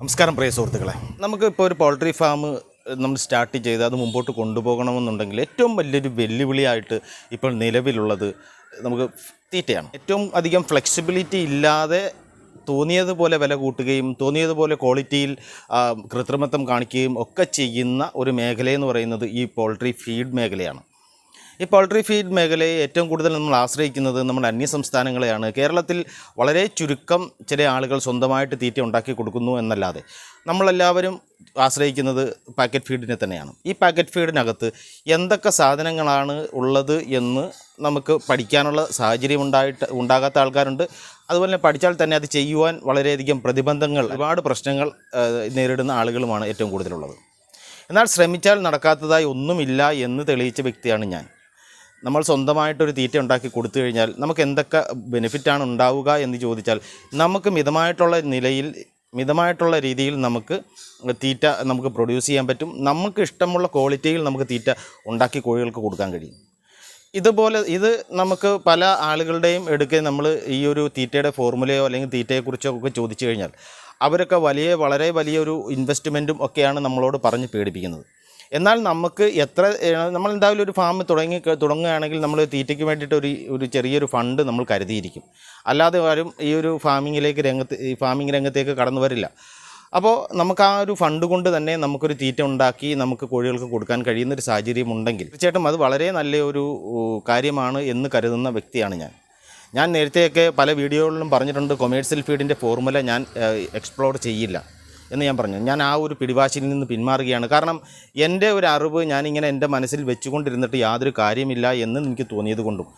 നമസ്കാരം പ്രിയ സുഹൃത്തുക്കളെ. നമുക്ക് ഇപ്പോൾ ഒരു പോൾട്രി ഫാം നമ്മൾ സ്റ്റാർട്ട് ചെയ്ത് അത് മുമ്പോട്ട് കൊണ്ടുപോകണമെന്നുണ്ടെങ്കിൽ ഏറ്റവും വലിയൊരു വെല്ലുവിളിയായിട്ട് ഇപ്പോൾ നിലവിലുള്ളത് നമുക്ക് തീറ്റയാണ്. ഏറ്റവും അധികം ഫ്ലെക്സിബിലിറ്റി ഇല്ലാതെ തോന്നിയതുപോലെ വില കൂട്ടുകയും തോന്നിയതുപോലെ ക്വാളിറ്റിയിൽ കൃത്രിമത്വം കാണിക്കുകയും ഒക്കെ ചെയ്യുന്ന ഒരു മേഖലയെന്ന് പറയുന്നത് ഈ പോൾട്രി ഫീഡ് മേഖലയാണ്. ഈ പോൾട്രി ഫീഡ് മേഖലയെ ഏറ്റവും കൂടുതൽ നമ്മൾ ആശ്രയിക്കുന്നത് നമ്മുടെ അന്യ സംസ്ഥാനങ്ങളെയാണ്. കേരളത്തിൽ വളരെ ചുരുക്കം ചില ആളുകൾ സ്വന്തമായിട്ട് തീറ്റ ഉണ്ടാക്കി കൊടുക്കുന്നു എന്നല്ലാതെ നമ്മളെല്ലാവരും ആശ്രയിക്കുന്നത് പാക്കറ്റ് ഫീഡിനെ തന്നെയാണ്. ഈ പാക്കറ്റ് ഫീഡിനകത്ത് എന്തൊക്കെ സാധനങ്ങളാണ് ഉള്ളത് എന്ന് നമുക്ക് പഠിക്കാനുള്ള സാഹചര്യം ഉണ്ടായിട്ട് ഉണ്ടാകാത്ത ആൾക്കാരുണ്ട്. അതുപോലെ തന്നെ പഠിച്ചാൽ തന്നെ അത് ചെയ്യുവാൻ വളരെയധികം പ്രതിബന്ധങ്ങൾ ഒരുപാട് പ്രശ്നങ്ങൾ നേരിടുന്ന ആളുകളുമാണ് ഏറ്റവും കൂടുതലുള്ളത്. എന്നാൽ ശ്രമിച്ചാൽ നടക്കാത്തതായി ഒന്നുമില്ല എന്ന് തെളിയിച്ച വ്യക്തിയാണ് ഞാൻ. നമ്മൾ സ്വന്തമായിട്ടൊരു തീറ്റ ഉണ്ടാക്കി കൊടുത്തു കഴിഞ്ഞാൽ നമുക്ക് എന്തൊക്കെ ബെനിഫിറ്റാണ് ഉണ്ടാവുക എന്ന് ചോദിച്ചാൽ നമുക്ക് മിതമായിട്ടുള്ള നിലയിൽ മിതമായിട്ടുള്ള രീതിയിൽ നമുക്ക് തീറ്റ നമുക്ക് പ്രൊഡ്യൂസ് ചെയ്യാൻ പറ്റും. നമുക്ക് ഇഷ്ടമുള്ള ക്വാളിറ്റിയിൽ നമുക്ക് തീറ്റ ഉണ്ടാക്കി കോഴികൾക്ക് കൊടുക്കാൻ കഴിയും. ഇതുപോലെ ഇത് നമുക്ക് പല ആളുകളുടെയും എടുക്കെ നമ്മൾ ഈ ഒരു തീറ്റയുടെ ഫോർമുലയോ അല്ലെങ്കിൽ തീറ്റയെക്കുറിച്ചോ ഒക്കെ ചോദിച്ചു കഴിഞ്ഞാൽ അവരൊക്കെ വലിയ വളരെ വലിയൊരു ഇൻവെസ്റ്റ്മെന്റും ഒക്കെയാണ് നമ്മളോട് പറഞ്ഞ് പേടിപ്പിക്കുന്നത്. എന്നാൽ നമുക്ക് എത്ര നമ്മൾ എന്തായാലും ഒരു ഫാം തുടങ്ങി തുടങ്ങുകയാണെങ്കിൽ നമ്മൾ തീറ്റയ്ക്ക് വേണ്ടിയിട്ട് ഒരു ഒരു ചെറിയൊരു ഫണ്ട് നമ്മൾ കരുതിയിരിക്കും. അല്ലാതെ ആരും ഈ ഒരു ഫാമിങ്ങിലേക്ക് രംഗത്ത് ഈ ഫാമിംഗ് രംഗത്തേക്ക് കടന്നു വരില്ല. അപ്പോൾ നമുക്ക് ആ ഒരു ഫണ്ട് കൊണ്ട് തന്നെ നമുക്കൊരു തീറ്റ ഉണ്ടാക്കി നമുക്ക് കോഴികൾക്ക് കൊടുക്കാൻ കഴിയുന്ന ഒരു സാഹചര്യം ഉണ്ടെങ്കിൽ തീർച്ചയായിട്ടും അത് വളരെ നല്ല ഒരു കാര്യമാണ് എന്ന് കരുതുന്ന വ്യക്തിയാണ് ഞാൻ. ഞാൻ നേരത്തെയൊക്കെ പല വീഡിയോകളിലും പറഞ്ഞിട്ടുണ്ട് കൊമേഴ്സ്യൽ ഫീഡിന്റെ ഫോർമുല ഞാൻ എക്സ്പ്ലോർ ചെയ്യില്ല. എന്ന് ഞാൻ പറഞ്ഞു. ഞാൻ ആ ഒരു പിടിവാശിയിൽ നിന്ന് പിന്മാറുകയാണ്. കാരണം എന്റെ ഒരു അറിവ് ഞാനിങ്ങനെ എന്റെ മനസ്സിൽ വെച്ചുകൊണ്ടിരുന്നിട്ട് യാതൊരു കാര്യമില്ല എന്ന് എനിക്ക് തോന്നിയത് കൊണ്ടും.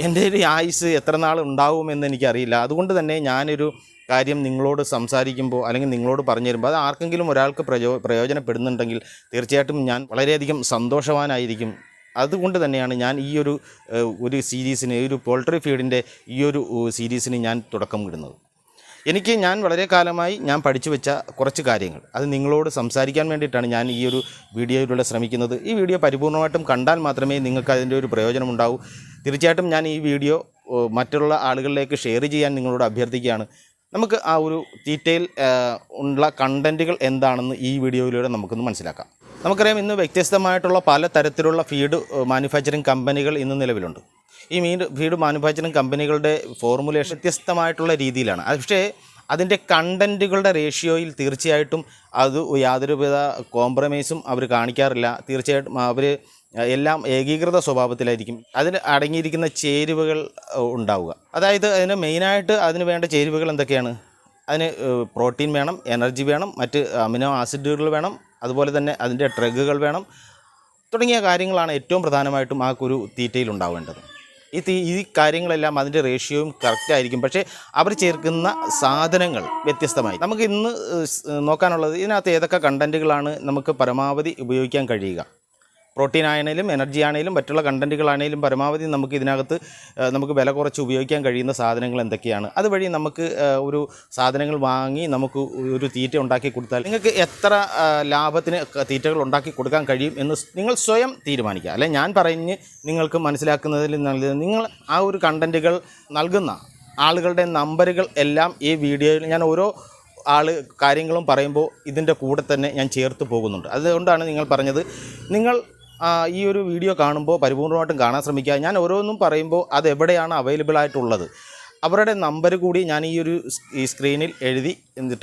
എന്റെ ഒരു ആയുസ് എത്ര നാൾ ഉണ്ടാവുമെന്ന് എനിക്കറിയില്ല. അതുകൊണ്ട് തന്നെ ഞാനൊരു കാര്യം നിങ്ങളോട് സംസാരിക്കുമ്പോൾ അല്ലെങ്കിൽ നിങ്ങളോട് പറഞ്ഞു തരുമ്പോൾ അത് ആർക്കെങ്കിലും ഒരാൾക്ക് പ്രയോ പ്രയോജനപ്പെടുന്നുണ്ടെങ്കിൽ തീർച്ചയായിട്ടും ഞാൻ വളരെയധികം സന്തോഷവാനായിരിക്കും. അതുകൊണ്ട് തന്നെയാണ് ഞാൻ ഈ ഒരു ഒരു സീരീസിന് ഒരു പോൾട്രി ഫീഡിന്റെ ഈ ഒരു സീരീസിന് ഞാൻ തുടക്കം ഇടുന്നത് എനിക്ക് ഞാൻ വളരെ കാലമായി ഞാൻ പഠിച്ചു വെച്ച കുറച്ച് കാര്യങ്ങൾ. അത് നിങ്ങളോട് സംസാരിക്കാൻ വേണ്ടിയിട്ടാണ് ഞാൻ ഈ ഒരു വീഡിയോയിലൂടെ ശ്രമിക്കുന്നത്. ഈ വീഡിയോ പരിപൂർണമായിട്ടും കണ്ടാൽ മാത്രമേ നിങ്ങൾക്ക് അതിന്റെ ഒരു പ്രയോജനം ഉണ്ടാവൂ തീർച്ചയായിട്ടും ഞാൻ ഈ വീഡിയോ മറ്റുള്ള ആളുകളിലേക്ക് ഷെയർ ചെയ്യാൻ നിങ്ങളോട് അഭ്യർത്ഥിക്കുകയാണ്. നമുക്ക് ആ ഒരു ഡീറ്റെയിൽ ഉള്ള കണ്ടന്റുകൾ എന്താണെന്ന് ഈ വീഡിയോയിലൂടെ നമുക്കൊന്ന് മനസ്സിലാക്കാം. നമുക്കറിയാം ഇന്ന് വ്യത്യസ്തമായിട്ടുള്ള പല തരത്തിലുള്ള ഫീഡ് മാനുഫാക്ചറിങ് കമ്പനികൾ ഇന്ന് നിലവിലുണ്ട്. ഈ മീൻ ഫീഡ് മാനുഫാക്ചറിങ് കമ്പനികളുടെ ഫോർമുലേഷൻ വ്യത്യസ്തമായിട്ടുള്ള രീതിയിലാണ്. പക്ഷേ അതിന്റെ കണ്ടന്റുകളുടെ റേഷ്യോയിൽ തീർച്ചയായിട്ടും അത് യാതൊരുവിധ കോംപ്രമൈസും അവർ കാണിക്കാറില്ല. തീർച്ചയായിട്ടും അവർ എല്ലാം ഏകീകൃത സ്വഭാവത്തിലായിരിക്കും. അതിന് അടങ്ങിയിരിക്കുന്ന ചേരുവകൾ ഉണ്ടാവുക. അതായത് അതിന് മെയിനായിട്ട് അതിന് വേണ്ട ചേരുവകൾ എന്തൊക്കെയാണ്? അതിന് പ്രോട്ടീൻ വേണം എനർജി വേണം മറ്റ് അമിനോ ആസിഡുകൾ വേണം അതുപോലെ തന്നെ അതിന്റെ ഡ്രഗുകൾ വേണം തുടങ്ങിയ കാര്യങ്ങളാണ് ഏറ്റവും പ്രധാനമായിട്ടും ആ ഒരു തീറ്റയിൽ ഉണ്ടാവേണ്ടത്. ഈ ഈ കാര്യങ്ങളെല്ലാം അതിന്റെ റേഷ്യോയും കറക്റ്റ് ആയിരിക്കും. പക്ഷേ അവർ ചേർക്കുന്ന സാധനങ്ങൾ വ്യത്യസ്തമായി. നമുക്ക് ഇന്ന് നോക്കാനുള്ളത് ഇതിനകത്ത് ഏതൊക്കെ കണ്ടന്റുകളാണ് നമുക്ക് പരമാവധി ഉപയോഗിക്കാൻ കഴിയുക? പ്രോട്ടീൻ ആണെങ്കിലും എനർജി ആണെങ്കിലും മറ്റുള്ള കണ്ടന്റുകളാണെങ്കിലും പരമാവധി നമുക്ക് ഇതിനകത്ത് നമുക്ക് വില കുറച്ച് ഉപയോഗിക്കാൻ കഴിയുന്ന സാധനങ്ങൾ എന്തൊക്കെയാണ്? അതുവഴി നമുക്ക് ഒരു സാധനങ്ങൾ വാങ്ങി നമുക്ക് ഒരു തീറ്റ ഉണ്ടാക്കി കൊടുത്താൽ നിങ്ങൾക്ക് എത്ര ലാഭത്തിന് തീറ്റകൾ ഉണ്ടാക്കി കൊടുക്കാൻ കഴിയും എന്ന് നിങ്ങൾ സ്വയം തീരുമാനിക്കുക. അല്ലെ ഞാൻ പറഞ്ഞ് നിങ്ങൾക്ക് മനസ്സിലാക്കുന്നതിൽ നല്ലത് നിങ്ങൾ ആ ഒരു കണ്ടന്റുകൾ നൽകുന്ന ആളുകളുടെ നമ്പറുകൾ എല്ലാം ഈ വീഡിയോയിൽ ഞാൻ ഓരോ ആൾ കാര്യങ്ങളും പറയുമ്പോൾ ഇതിന്റെ കൂടെ തന്നെ ഞാൻ ചേർത്ത് പോകുന്നുണ്ട്. അതുകൊണ്ടാണ് നിങ്ങൾ പറഞ്ഞത് നിങ്ങൾ ഈ ഒരു വീഡിയോ കാണുമ്പോൾ പരിപൂർണമായിട്ടും കാണാൻ ശ്രമിക്കുക. ഞാൻ ഓരോന്നും പറയുമ്പോൾ അത് എവിടെയാണ് അവൈലബിൾ ആയിട്ടുള്ളത്? അവരുടെ നമ്പർ കൂടി ഞാൻ ഈ ഒരു ഈ സ്ക്രീനിൽ എഴുതി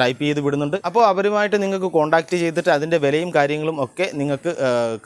ടൈപ്പ് ചെയ്ത് വിടുന്നുണ്ട്. അപ്പോൾ അവരുമായിട്ട് നിങ്ങൾക്ക് കോൺടാക്റ്റ് ചെയ്തിട്ട് അതിന്റെ വിലയും കാര്യങ്ങളും ഒക്കെ നിങ്ങൾക്ക്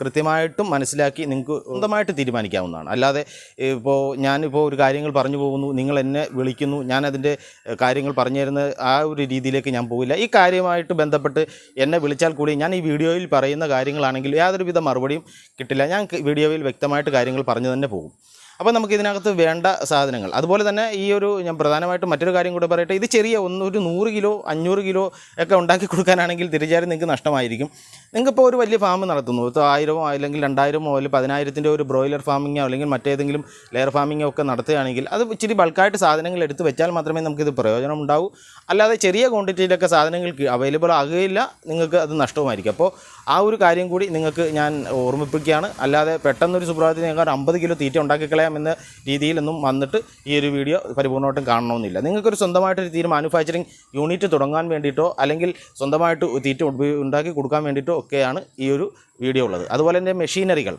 കൃത്യമായിട്ടും മനസ്സിലാക്കി നിങ്ങൾക്ക് സ്വന്തമായിട്ട് തീരുമാനിക്കാവുന്നതാണ്. അല്ലാതെ ഇപ്പോൾ ഞാനിപ്പോൾ ഒരു കാര്യങ്ങൾ പറഞ്ഞു പോകുന്നു നിങ്ങൾ എന്നെ വിളിക്കുന്നു ഞാൻ അതിന്റെ കാര്യങ്ങൾ പറഞ്ഞു തരുന്ന ആ ഒരു രീതിയിലേക്ക് ഞാൻ പോകില്ല ഈ കാര്യമായിട്ട് ബന്ധപ്പെട്ട് എന്നെ വിളിച്ചാൽ കൂടി ഞാൻ ഈ വീഡിയോയിൽ പറയുന്ന കാര്യങ്ങളാണെങ്കിൽ യാതൊരുവിധ മറുപടിയും കിട്ടില്ല. ഞാൻ വീഡിയോയിൽ വ്യക്തമായിട്ട് കാര്യങ്ങൾ പറഞ്ഞു തന്നെ പോകും. അപ്പോൾ നമുക്ക് ഇതിനകത്ത് വേണ്ട സാധനങ്ങൾ. അതുപോലെ തന്നെ ഈ ഒരു ഞാൻ പ്രധാനമായിട്ടും മറ്റൊരു കാര്യം കൂടെ പറയട്ടെ. ഇത് ചെറിയ ഒന്ന് ഒരു നൂറ് കിലോ അഞ്ഞൂറ് കിലോ ഒക്കെ ഉണ്ടാക്കി കൊടുക്കാനാണെങ്കിൽ തീർച്ചയായും നിങ്ങൾക്ക് നഷ്ടമായിരിക്കും. നിങ്ങൾക്കിപ്പോൾ ഒരു വലിയ ഫാം നടത്തുന്നു. ഇപ്പോൾ ആയിരമോ അല്ലെങ്കിൽ രണ്ടായിരമോ അല്ലെങ്കിൽ പതിനായിരത്തിന്റെ ഒരു ബ്രോയിലർ ഫാമിങ്ങോ അല്ലെങ്കിൽ മറ്റേതെങ്കിലും ലെയർ ഫാമിങ്ങോ ഒക്കെ നടത്തുകയാണെങ്കിൽ അത് ഇച്ചിരി ബൾക്കായിട്ട് സാധനങ്ങൾ എടുത്ത് വെച്ചാൽ മാത്രമേ നമുക്കിത് പ്രയോജനം ഉണ്ടാവൂ. അല്ലാതെ ചെറിയ ക്വാണ്ടിറ്റിയിലൊക്കെ സാധനങ്ങൾ അവൈലബിൾ ആകുകയില്ല. നിങ്ങൾക്ക് അത് നഷ്ടവുമായിരിക്കും. അപ്പോൾ ആ ഒരു കാര്യം കൂടി നിങ്ങൾക്ക് ഞാൻ ഓർമ്മിപ്പിക്കുകയാണ്. അല്ലാതെ പെട്ടെന്നൊരു സുപ്രഭാതത്തിൽ ഞങ്ങൾ അമ്പത് കിലോ തീറ്റ ഉണ്ടാക്കി പറയാമെന്ന രീതിയിലൊന്നും വന്നിട്ട് ഈ ഒരു വീഡിയോ പരിപൂർണമായിട്ടും കാണണമെന്നില്ല. നിങ്ങൾക്കൊരു സ്വന്തമായിട്ടൊരു തീരെ മാനുഫാക്ചറിങ് യൂണിറ്റ് തുടങ്ങാൻ വേണ്ടിയിട്ടോ അല്ലെങ്കിൽ സ്വന്തമായിട്ട് തീറ്റ ഉണ്ടാക്കി കൊടുക്കാൻ വേണ്ടിയിട്ടോ ഒക്കെയാണ് ഈ ഒരു വീഡിയോ ഉള്ളത്. അതുപോലെ തന്നെ മെഷീനറികൾ.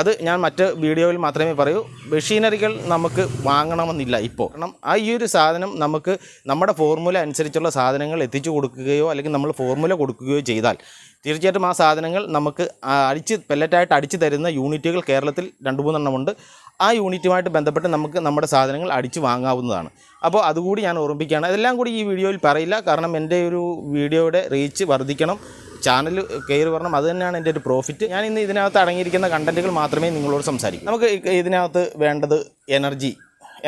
അത് ഞാൻ മറ്റ് വീഡിയോയിൽ മാത്രമേ പറയൂ. മെഷീനറികൾ നമുക്ക് വാങ്ങണമെന്നില്ല ഇപ്പോൾ കാരണം ആ ഈ ഒരു സാധനം നമുക്ക് നമ്മുടെ ഫോർമുല അനുസരിച്ചുള്ള സാധനങ്ങൾ എത്തിച്ചു കൊടുക്കുകയോ അല്ലെങ്കിൽ നമ്മൾ ഫോർമുല കൊടുക്കുകയോ ചെയ്താൽ തീർച്ചയായിട്ടും ആ സാധനങ്ങൾ നമുക്ക് അടിച്ച് പെല്ലറ്റായിട്ട് അടിച്ചു തരുന്ന യൂണിറ്റുകൾ കേരളത്തിൽ രണ്ട് മൂന്നെണ്ണമുണ്ട് ആ യൂണിറ്റുമായിട്ട് ബന്ധപ്പെട്ട് നമുക്ക് നമ്മുടെ സാധനങ്ങൾ അടിച്ചു വാങ്ങാവുന്നതാണ്. അപ്പോൾ അതുകൂടി ഞാൻ ഓർമ്മിപ്പിക്കുകയാണ്. അതെല്ലാം കൂടി ഈ വീഡിയോയിൽ പറയില്ല. കാരണം എന്റെ ഒരു വീഡിയോയുടെ റീച്ച് വർദ്ധിക്കണം. ചാനൽ കയറി വരണം. അത് തന്നെയാണ് എന്റെ ഒരു പ്രോഫിറ്റ് ഞാൻ ഇന്ന് ഇതിനകത്ത് അടങ്ങിയിരിക്കുന്ന കണ്ടന്റുകൾ മാത്രമേ നിങ്ങളോട് സംസാരിക്കൂ. നമുക്ക് ഇതിനകത്ത് വേണ്ടത് എനർജി.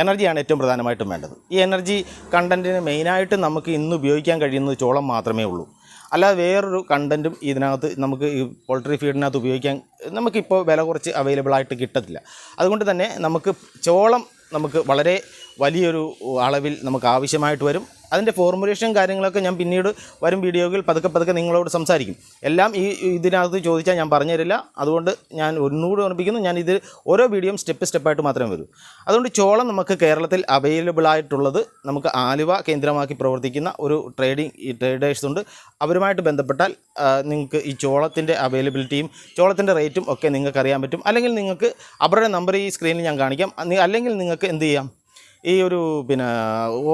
എനർജിയാണ് ഏറ്റവും പ്രധാനമായിട്ടും വേണ്ടത്. ഈ എനർജി കണ്ടന്റിന് മെയിനായിട്ട് നമുക്ക് ഇന്ന് ഉപയോഗിക്കാൻ കഴിയുന്നത് ചോളം മാത്രമേ ഉള്ളൂ. അല്ലാതെ വേറൊരു കണ്ടന്റും ഇതിനകത്ത് നമുക്ക് ഈ പോൾട്രി ഫീഡിനകത്ത് ഉപയോഗിക്കാൻ നമുക്കിപ്പോൾ വില കുറച്ച് അവൈലബിൾ ആയിട്ട് കിട്ടത്തില്ല. അതുകൊണ്ട് തന്നെ നമുക്ക് ചോളം നമുക്ക് വളരെ വലിയൊരു അളവിൽ നമുക്ക് ആവശ്യമായിട്ട് വരും. അതിന്റെ ഫോർമുലേഷൻ കാര്യങ്ങളൊക്കെ ഞാൻ പിന്നീട് വരും വീഡിയോയിൽ പതുക്കെ പതുക്കെ നിങ്ങളോട് സംസാരിക്കും. എല്ലാം ഈ ഇതിനകത്ത് ചോദിച്ചാൽ ഞാൻ പറഞ്ഞു തരില്ല അതുകൊണ്ട് ഞാൻ ഒന്നുകൂടി ഓർമ്മിപ്പിക്കുന്നു. ഞാൻ ഇത് ഓരോ വീഡിയോയും സ്റ്റെപ്പ് സ്റ്റെപ്പായിട്ട് മാത്രമേ വരൂ. അതുകൊണ്ട് ചോളം നമുക്ക് കേരളത്തിൽ അവൈലബിൾ ആയിട്ടുള്ളത് നമുക്ക് ആലുവ കേന്ദ്രമാക്കി പ്രവർത്തിക്കുന്ന ഒരു ട്രേഡിംഗ് ട്രേഡേഴ്സ് ഉണ്ട്. അവരുമായിട്ട് ബന്ധപ്പെട്ടാൽ നിങ്ങൾക്ക് ഈ ചോളത്തിന്റെ അവൈലബിലിറ്റിയും ചോളത്തിന്റെ റേറ്റും ഒക്കെ നിങ്ങൾക്ക് അറിയാൻ പറ്റും. അല്ലെങ്കിൽ നിങ്ങൾക്ക് അവരുടെ നമ്പർ ഈ സ്ക്രീനിൽ ഞാൻ കാണിക്കാം. അല്ലെങ്കിൽ നിങ്ങൾക്ക് എന്ത് ചെയ്യാം? ഈ ഒരു പിന്നെ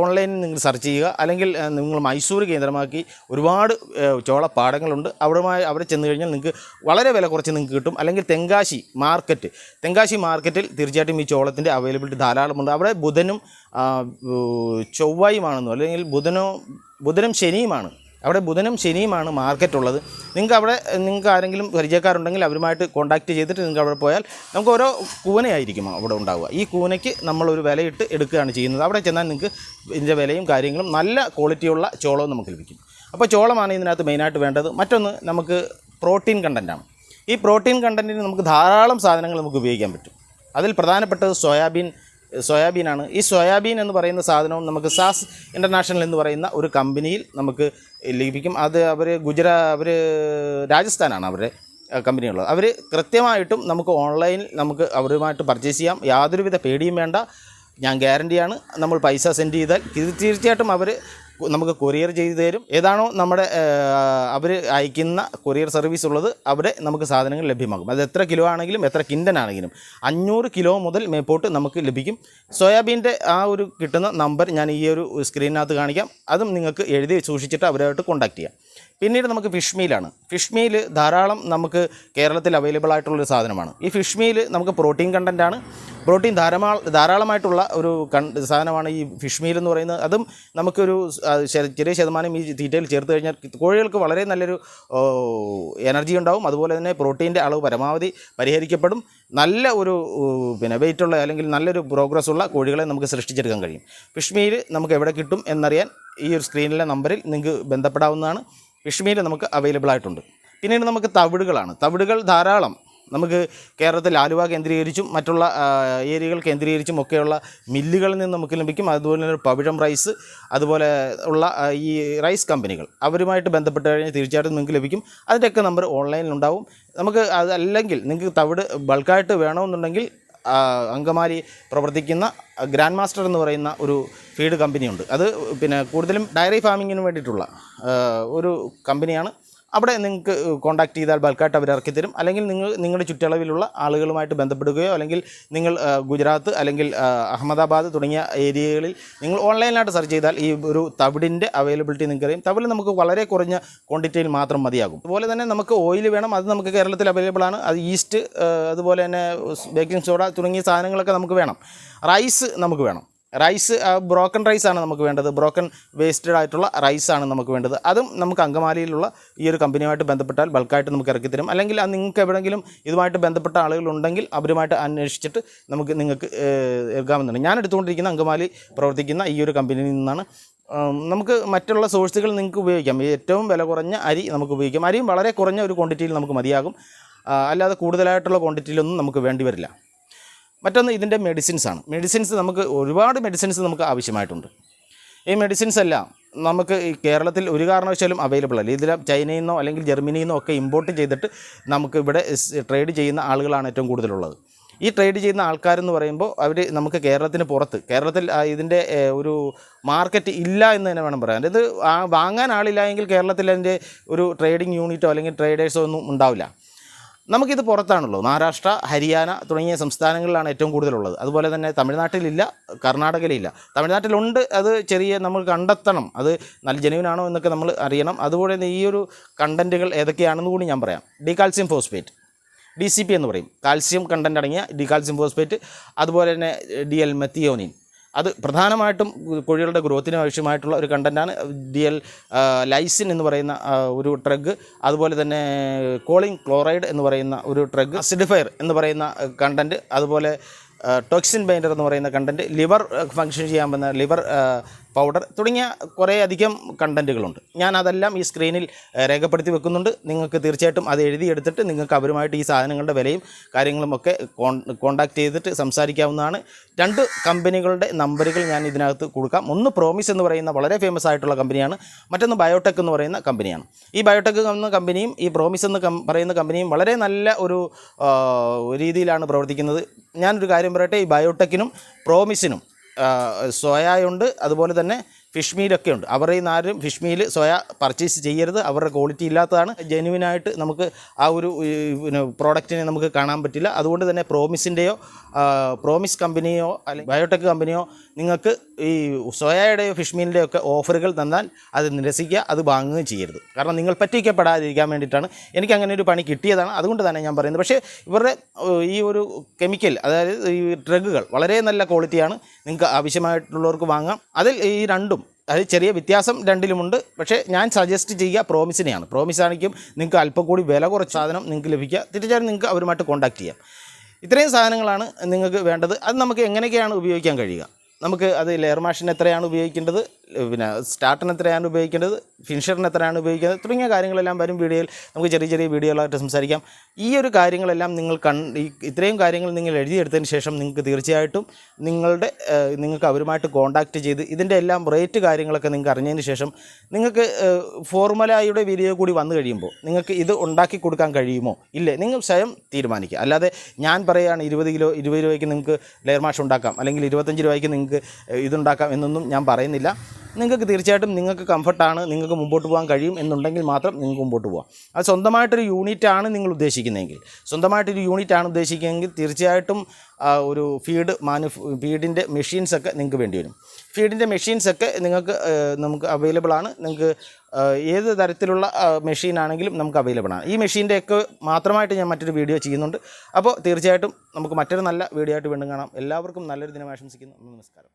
ഓൺലൈനിൽ നിങ്ങൾ സെർച്ച് ചെയ്യുക. അല്ലെങ്കിൽ നിങ്ങൾ മൈസൂർ കേന്ദ്രമാക്കി ഒരുപാട് ചോള ചോളപ്പാടങ്ങളുണ്ട്. അവിടുമായി അവിടെ ചെന്ന് കഴിഞ്ഞാൽ നിങ്ങൾക്ക് വളരെ വില കുറച്ച് നിങ്ങൾക്ക് കിട്ടും. അല്ലെങ്കിൽ തെങ്കാശി മാർക്കറ്റ് തെങ്കാശി മാർക്കറ്റിൽ തീർച്ചയായിട്ടും ഈ ചോളത്തിന്റെ അവൈലബിലിറ്റി ധാരാളമുണ്ട്. അവിടെ ബുധനും ചൊവ്വായുമാണെന്നോ അല്ലെങ്കിൽ ബുധനോ ബുധനും ശനിയുമാണ്. അവിടെ ബുധനും ശനിയുമാണ് മാർക്കറ്റ് ഉള്ളത്. നിങ്ങൾക്ക് അവിടെ നിങ്ങൾക്ക് ആരെങ്കിലും പരിചയക്കാരുണ്ടെങ്കിൽ അവരുമായിട്ട് കോൺടാക്റ്റ് ചെയ്തിട്ട് നിങ്ങൾക്ക് അവിടെ പോയാൽ നമുക്ക് ഓരോ കൂനയായിരിക്കും അവിടെ ഉണ്ടാവുക. ഈ കൂനയ്ക്ക് നമ്മളൊരു വിലയിട്ട് എടുക്കുകയാണ് ചെയ്യുന്നത്. അവിടെ ചെന്നാൽ നിങ്ങൾക്ക് ഇതിന്റെ വിലയും കാര്യങ്ങളും നല്ല ക്വാളിറ്റിയുള്ള ചോളവും നമുക്ക് ലഭിക്കും. അപ്പോൾ ചോളമാണ് ഇതിനകത്ത് മെയിനായിട്ട് വേണ്ടത്. മറ്റൊന്ന് നമുക്ക് പ്രോട്ടീൻ കണ്ടന്റാണ് ഈ പ്രോട്ടീൻ കണ്ടന്റിന് നമുക്ക് ധാരാളം സാധനങ്ങൾ നമുക്ക് ഉപയോഗിക്കാൻ പറ്റും. അതിൽ പ്രധാനപ്പെട്ടത് സോയാബീൻ സോയാബീനാണ് ഈ സോയാബീൻ എന്ന് പറയുന്ന സാധനവും നമുക്ക് സാസ് ഇന്റർനാഷണൽ എന്ന് പറയുന്ന ഒരു കമ്പനിയിൽ നമുക്ക് ലഭിക്കും. അത് അവർ ഗുജറാ അവർ രാജസ്ഥാനാണ് അവരുടെ കമ്പനിയുള്ളത്. അവർ കൃത്യമായിട്ടും നമുക്ക് ഓൺലൈനിൽ നമുക്ക് അവരുമായിട്ട് പർച്ചേസ് ചെയ്യാം. യാതൊരുവിധ പേടിയും വേണ്ട. ഞാൻ ഗ്യാരണ്ടിയാണ്. നമ്മൾ പൈസ സെൻഡ് ചെയ്താൽ തീർച്ചയായിട്ടും അവർ നമുക്ക് കൊറിയർ ചെയ്തു തരും. ഏതാണോ നമ്മുടെ അവർ അയക്കുന്ന കൊറിയർ സർവീസ് ഉള്ളത് അവിടെ നമുക്ക് സാധനങ്ങൾ ലഭ്യമാകും അത് എത്ര കിലോ ആണെങ്കിലും എത്ര കിൻഡൻ ആണെങ്കിലും. അഞ്ഞൂറ് കിലോ മുതൽ മേപ്പോട്ട് നമുക്ക് ലഭിക്കും. സോയാബീന്റെ ആ ഒരു കിട്ടുന്ന നമ്പർ ഞാൻ ഈ ഒരു സ്ക്രീനിനകത്ത് കാണിക്കാം. അതും നിങ്ങൾക്ക് എഴുതി സൂക്ഷിച്ചിട്ട് അവരുമായിട്ട് കോൺടാക്ട് ചെയ്യാം. പിന്നീട് നമുക്ക് ഫിഷ് മീലാണ്. ഫിഷ് മീൽ ധാരാളം നമുക്ക് കേരളത്തിൽ അവൈലബിൾ ആയിട്ടുള്ളൊരു സാധനമാണ്. ഈ ഫിഷ് മീൽ നമുക്ക് പ്രോട്ടീൻ കണ്ടന്റാണ് പ്രോട്ടീൻ ധാരാള ധാരാളമായിട്ടുള്ള ഒരു സാധനമാണ് ഈ ഫിഷ് മീൽ എന്ന് പറയുന്നത്. അതും നമുക്കൊരു ചെറിയ ശതമാനം ഈ തീറ്റയിൽ ചേർത്ത് കഴിഞ്ഞാൽ കോഴികൾക്ക് വളരെ നല്ലൊരു എനർജി ഉണ്ടാവും. അതുപോലെ തന്നെ പ്രോട്ടീന്റെ അളവ് പരമാവധി പരിഹരിക്കപ്പെടും. നല്ല ഒരു പിന്നെ വെയിറ്റുള്ള അല്ലെങ്കിൽ നല്ലൊരു പ്രോഗ്രസ് ഉള്ള കോഴികളെ നമുക്ക് സൃഷ്ടിച്ചെടുക്കാൻ കഴിയും. ഫിഷ്മീൽ നമുക്ക് എവിടെ കിട്ടും എന്നറിയാൻ ഈ ഒരു സ്ക്രീനിലെ നമ്പറിൽ നിങ്ങൾക്ക് ബന്ധപ്പെടാവുന്നതാണ്. ഫിഷ്മീൽ നമുക്ക് അവൈലബിൾ ആയിട്ടുണ്ട്. പിന്നീട് നമുക്ക് തവിടുകളാണ്. തവിടുകൾ ധാരാളം. നമുക്ക് കേരളത്തിൽ ആലുവ കേന്ദ്രീകരിച്ചും മറ്റുള്ള ഏരിയകൾ കേന്ദ്രീകരിച്ചും ഒക്കെയുള്ള മില്ലുകളിൽ നിന്ന് നമുക്ക് ലഭിക്കും. അതുപോലെ തന്നെ പവിഴം റൈസ് അതുപോലെ ഉള്ള ഈ റൈസ് കമ്പനികൾ. അവരുമായിട്ട് ബന്ധപ്പെട്ട് കഴിഞ്ഞാൽ തീർച്ചയായിട്ടും നിങ്ങൾക്ക് ലഭിക്കും. അതിന്റെയൊക്കെ നമ്പർ ഓൺലൈനിലുണ്ടാവും നമുക്ക് അതല്ലെങ്കിൽ നിങ്ങൾക്ക് തവിട് ബൾക്കായിട്ട് വേണമെന്നുണ്ടെങ്കിൽ അങ്കമാലി പ്രവർത്തിക്കുന്ന ഗ്രാൻഡ് മാസ്റ്റർ എന്ന് പറയുന്ന ഒരു ഫീഡ് കമ്പനിയുണ്ട്. അത് പിന്നെ കൂടുതലും ഡയറി ഫാമിങ്ങിന് വേണ്ടിയിട്ടുള്ള ഒരു കമ്പനിയാണ്. അവിടെ നിങ്ങൾക്ക് കോൺടാക്ട് ചെയ്താൽ ബൾക്കായിട്ട് അവർ ഇറക്കി തരും. അല്ലെങ്കിൽ നിങ്ങൾ നിങ്ങളുടെ ചുറ്റളവിലുള്ള ആളുകളുമായിട്ട് ബന്ധപ്പെടുകയോ അല്ലെങ്കിൽ നിങ്ങൾ ഗുജറാത്ത് അല്ലെങ്കിൽ അഹമ്മദാബാദ് തുടങ്ങിയ ഏരിയകളിൽ നിങ്ങൾ ഓൺലൈനായിട്ട് സെർച്ച് ചെയ്താൽ ഈ ഒരു തവിടിന്റെ അവൈലബിലിറ്റി നിങ്ങൾക്ക് അറിയാം തവിട് നമുക്ക് വളരെ കുറഞ്ഞ ക്വാണ്ടിറ്റിയിൽ മാത്രം മതിയാകും. അതുപോലെ തന്നെ നമുക്ക് ഓയിൽ വേണം. അത് നമുക്ക് കേരളത്തിൽ അവൈലബിൾ ആണ്. അത് ഈസ്റ്റ് അതുപോലെ തന്നെ ബേക്കിംഗ് സോഡ തുടങ്ങിയ സാധനങ്ങളൊക്കെ നമുക്ക് വേണം. റൈസ് നമുക്ക് വേണം. റൈസ് ബ്രോക്കൺ റൈസ് ആണ് നമുക്ക് വേണ്ടത്. ബ്രോക്കൺ വേസ്റ്റഡ് ആയിട്ടുള്ള റൈസ് ആണ് നമുക്ക് വേണ്ടത്. അതും നമുക്ക് അങ്കമാലിയിലുള്ള ഈ ഒരു കമ്പനിയുമായിട്ട് ബന്ധപ്പെട്ടാൽ ബൾക്കായിട്ട് നമുക്ക് ഇറക്കി തരും. അല്ലെങ്കിൽ നിങ്ങൾക്ക് എവിടെയെങ്കിലും ഇതുമായിട്ട് ബന്ധപ്പെട്ട ആളുകളുണ്ടെങ്കിൽ അവരുമായിട്ട് അന്വേഷിച്ചിട്ട് നമുക്ക് നിങ്ങൾക്ക് എടുക്കാമെന്നുണ്ട് ഞാൻ എടുത്തുകൊണ്ടിരിക്കുന്ന അങ്കമാലി പ്രവർത്തിക്കുന്ന ഈ ഒരു കമ്പനിയിൽ നിന്നാണ്. നമുക്ക് മറ്റുള്ള സോഴ്സുകൾ നിങ്ങൾക്ക് ഉപയോഗിക്കാം. ഏറ്റവും വില കുറഞ്ഞ അരി നമുക്ക് ഉപയോഗിക്കാം. അരിയും വളരെ കുറഞ്ഞ ഒരു ക്വാണ്ടിറ്റിയിൽ നമുക്ക് മതിയാകും. അല്ലാതെ കൂടുതലായിട്ടുള്ള ക്വാണ്ടിറ്റിയിലൊന്നും നമുക്ക് വേണ്ടി വരില്ല. മറ്റൊന്ന് ഇതിന്റെ മെഡിസിൻസ് ആണ് മെഡിസിൻസ് നമുക്ക് ഒരുപാട് മെഡിസിൻസ് നമുക്ക് ആവശ്യമായിട്ടുണ്ട്. ഈ മെഡിസിൻസ് എല്ലാം നമുക്ക് ഈ കേരളത്തിൽ ഒരു കാരണവശാലും അവൈലബിൾ അല്ല. ഇതിൽ ചൈനയിൽ നിന്നോ അല്ലെങ്കിൽ ജർമ്മനിയിൽ നിന്നോ ഒക്കെ ഇമ്പോർട്ട് ചെയ്തിട്ട് നമുക്ക് ഇവിടെ ട്രേഡ് ചെയ്യുന്ന ആളുകളാണ് ഏറ്റവും കൂടുതലുള്ളത്. ഈ ട്രേഡ് ചെയ്യുന്ന ആൾക്കാരെന്ന് പറയുമ്പോൾ അവർ നമുക്ക് കേരളത്തിന് പുറത്ത് കേരളത്തിൽ ഇതിന്റെ ഒരു മാർക്കറ്റ് ഇല്ല എന്ന് തന്നെ വേണം പറയാൻ. ഇത് വാങ്ങാൻ ആളില്ല എങ്കിൽ കേരളത്തിൽ അതിന്റെ ഒരു ട്രേഡിംഗ് യൂണിറ്റോ അല്ലെങ്കിൽ ട്രേഡേഴ്സോ ഒന്നും ഉണ്ടാവില്ല. നമുക്കിത് പുറത്താണല്ലോ. മഹാരാഷ്ട്ര ഹരിയാന തുടങ്ങിയ സംസ്ഥാനങ്ങളിലാണ് ഏറ്റവും കൂടുതലുള്ളത്. അതുപോലെ തന്നെ തമിഴ്നാട്ടിലില്ല കർണാടകയിലില്ല. തമിഴ്നാട്ടിലുണ്ട് അത് ചെറിയ നമ്മൾ കണ്ടെത്തണം. അത് നല്ല ജനുവിനാണോ എന്നൊക്കെ നമ്മൾ അറിയണം. അതുപോലെ തന്നെ ഈ ഒരു കണ്ടന്റുകൾ ഏതൊക്കെയാണെന്ന് കൂടി ഞാൻ പറയാം. Dicalcium phosphate D C P എന്ന് പറയും. കാൽസ്യം കണ്ടന്റ് അടങ്ങിയ ഡി കാൽസ്യം ഫോസ്ഫേറ്റ്. അതുപോലെ തന്നെ ഡി എൽ മെത്തിയോനിൻ അത് പ്രധാനമായിട്ടും കോഴികളുടെ ഗ്രോത്തിന് ആവശ്യമായിട്ടുള്ള ഒരു കണ്ടന്റാണ് ഡി എൽ ലൈസിൻ എന്ന് പറയുന്ന ഒരു ഡ്രഗ് അതുപോലെ തന്നെ കോളിംഗ് ക്ലോറൈഡ് എന്ന് പറയുന്ന ഒരു ഡ്രഗ് അസിഡിഫയർ എന്ന് പറയുന്ന കണ്ടന്റ് അതുപോലെ ടോക്സിൻ ബൈൻഡർ എന്ന് പറയുന്ന കണ്ടന്റ് ലിവർ ഫങ്ഷൻ ചെയ്യാൻ പറ്റുന്ന ലിവർ പൗഡർ തുടങ്ങിയ കുറേ അധികം കണ്ടന്റുകളുണ്ട് ഞാൻ അതെല്ലാം ഈ സ്ക്രീനിൽ രേഖപ്പെടുത്തി വെക്കുന്നുണ്ട്. നിങ്ങൾക്ക് തീർച്ചയായിട്ടും അത് എഴുതിയെടുത്തിട്ട് നിങ്ങൾക്ക് അവരുമായിട്ട് ഈ സാധനങ്ങളുടെ വിലയും കാര്യങ്ങളും ഒക്കെ കോണ്ടാക്ട് ചെയ്തിട്ട് സംസാരിക്കാവുന്നതാണ്. രണ്ട് കമ്പനികളുടെ നമ്പറുകൾ ഞാൻ ഇതിനകത്ത് കൊടുക്കാം. ഒന്ന് പ്രോമിസ് എന്ന് പറയുന്ന വളരെ ഫേമസ് ആയിട്ടുള്ള കമ്പനിയാണ് മറ്റൊന്ന് ബയോടെക് എന്ന് പറയുന്ന കമ്പനിയാണ് ഈ ബയോടെക് എന്ന കമ്പനിയും ഈ പ്രോമിസ് എന്ന് പറയുന്ന കമ്പനിയും വളരെ നല്ല ഒരു രീതിയിലാണ് പ്രവർത്തിക്കുന്നത്. ഞാനൊരു കാര്യം പറയട്ടെ ഈ ബയോടെക്കിനും പ്രോമിസിനും സോയായുണ്ട് അതുപോലെ തന്നെ ഫിഷ് മീലൊക്കെ ഉണ്ട്. അവരുടെ ഈ നാരും ഫിഷ് മീൽ സോയ പർച്ചേസ് ചെയ്യരുത്. അവരുടെ ക്വാളിറ്റി ഇല്ലാത്തതാണ്. ജെനുവിനായിട്ട് നമുക്ക് ആ ഒരു പിന്നെ പ്രോഡക്റ്റിനെ നമുക്ക് കാണാൻ പറ്റില്ല. അതുകൊണ്ട് തന്നെ പ്രോമിസിന്റെയോ പ്രോമിസ് കമ്പനിയോ അല്ലെങ്കിൽ ബയോടെക് കമ്പനിയോ നിങ്ങൾക്ക് ഈ സോയയുടെയോ ഫിഷ് മീലിന്റെയോ ഒക്കെ ഓഫറുകൾ തന്നാൽ അത് നിരസിക്കുക അത് വാങ്ങുകയും ചെയ്യരുത്. കാരണം നിങ്ങൾ പറ്റിക്കപ്പെടാതിരിക്കാൻ വേണ്ടിയിട്ടാണ്. എനിക്ക് അങ്ങനെ ഒരു പണി കിട്ടിയതാണ്. അതുകൊണ്ട് തന്നെ ഞാൻ പറയുന്നത്. പക്ഷേ ഇവരുടെ ഈ ഒരു കെമിക്കൽ അതായത് ഈ ഡ്രഗുകൾ വളരെ നല്ല ക്വാളിറ്റിയാണ്. നിങ്ങൾക്ക് ആവശ്യമായിട്ടുള്ളവർക്ക് വാങ്ങാം. അതിൽ ഈ രണ്ടും അത് ചെറിയ വ്യത്യാസം രണ്ടിലുമുണ്ട്. പക്ഷേ ഞാൻ സജസ്റ്റ് ചെയ്യുക പ്രോമിസിനെയാണ് പ്രോമിസ് ആണെങ്കിലും നിങ്ങൾക്ക് അല്പം കൂടി വില കുറച്ച് സാധനം നിങ്ങൾക്ക് ലഭിക്കുക. തീർച്ചയായും നിങ്ങൾക്ക് അവരുമായിട്ട് കോൺടാക്ട് ചെയ്യാം. ഇത്രയും സാധനങ്ങളാണ് നിങ്ങൾക്ക് വേണ്ടത്. അത് നമുക്ക് എങ്ങനെയൊക്കെയാണ് ഉപയോഗിക്കാൻ കഴിയുക? നമുക്ക് അത് ലെയർ മാഷിന് എത്രയാണ് ഉപയോഗിക്കേണ്ടത്? പിന്നെ സ്റ്റാർട്ടിന് എത്രയാണ് ഉപയോഗിക്കേണ്ടത്? ഫിനിഷറിന് എത്രയാണ് ഉപയോഗിക്കുന്നത് തുടങ്ങിയ കാര്യങ്ങളെല്ലാം വരും വീഡിയോയിൽ. നമുക്ക് ചെറിയ ചെറിയ വീഡിയോകളായിട്ട് സംസാരിക്കാം. ഈ ഒരു കാര്യങ്ങളെല്ലാം നിങ്ങൾ കൺ ഇത്രയും കാര്യങ്ങൾ നിങ്ങൾ എഴുതിയെടുത്തതിന് ശേഷം നിങ്ങൾക്ക് തീർച്ചയായിട്ടും നിങ്ങളുടെ നിങ്ങൾക്ക് അവരുമായിട്ട് കോൺടാക്റ്റ് ചെയ്ത് ഇതിന്റെ എല്ലാം റേറ്റ് കാര്യങ്ങളൊക്കെ നിങ്ങൾക്ക് അറിഞ്ഞതിന് ശേഷം നിങ്ങൾക്ക് ഫോർമുലയുടെ വീഡിയോ കൂടി വന്നു കഴിയുമ്പോൾ നിങ്ങൾക്ക് ഇത് ഉണ്ടാക്കി കൊടുക്കാൻ കഴിയുമോ? ഇല്ലേ? നിങ്ങൾ സ്വയം തീരുമാനിക്കുക. അല്ലാതെ ഞാൻ പറയുകയാണ് ഇരുപത് കിലോ ഇരുപത് രൂപയ്ക്ക് നിങ്ങൾക്ക് ലെയർ മാഷ് ഉണ്ടാക്കാം. അല്ലെങ്കിൽ ഇരുപത്തഞ്ച് രൂപയ്ക്ക് നിങ്ങൾക്ക് ഇതുണ്ടാക്കാം എന്നൊന്നും ഞാൻ പറയുന്നില്ല. നിങ്ങൾക്ക് തീർച്ചയായിട്ടും നിങ്ങൾക്ക് കംഫർട്ടാണ് നിങ്ങൾക്ക് മുമ്പോട്ട് പോകാൻ കഴിയും എന്നുണ്ടെങ്കിൽ മാത്രം നിങ്ങൾക്ക് മുമ്പോട്ട് പോകാം. അത് സ്വന്തമായിട്ടൊരു യൂണിറ്റാണ് നിങ്ങൾ ഉദ്ദേശിക്കുന്നതെങ്കിൽ. സ്വന്തമായിട്ടൊരു യൂണിറ്റാണ് ഉദ്ദേശിക്കുന്നതെങ്കിൽ തീർച്ചയായിട്ടും ഒരു ഫീഡ് മാനു ഫീഡിന്റെ മെഷീൻസൊക്കെ നിങ്ങൾക്ക് വേണ്ടി വരും. ഫീഡിന്റെ മെഷീൻസൊക്കെ നിങ്ങൾക്ക് നമുക്ക് അവൈലബിൾ ആണ്. നിങ്ങൾക്ക് ഏത് തരത്തിലുള്ള മെഷീൻ ആണെങ്കിലും നമുക്ക് അവൈലബിൾ ആണ്. ഈ മെഷീന്റെ ഒക്കെ മാത്രമായിട്ട് ഞാൻ മറ്റൊരു വീഡിയോ ചെയ്യുന്നുണ്ട്. അപ്പോൾ തീർച്ചയായിട്ടും നമുക്ക് മറ്റൊരു നല്ല വീഡിയോ ആയിട്ട് വീണ്ടും കാണാം. എല്ലാവർക്കും നല്ലൊരു ദിനം ആശംസിക്കുന്നു. നമസ്കാരം.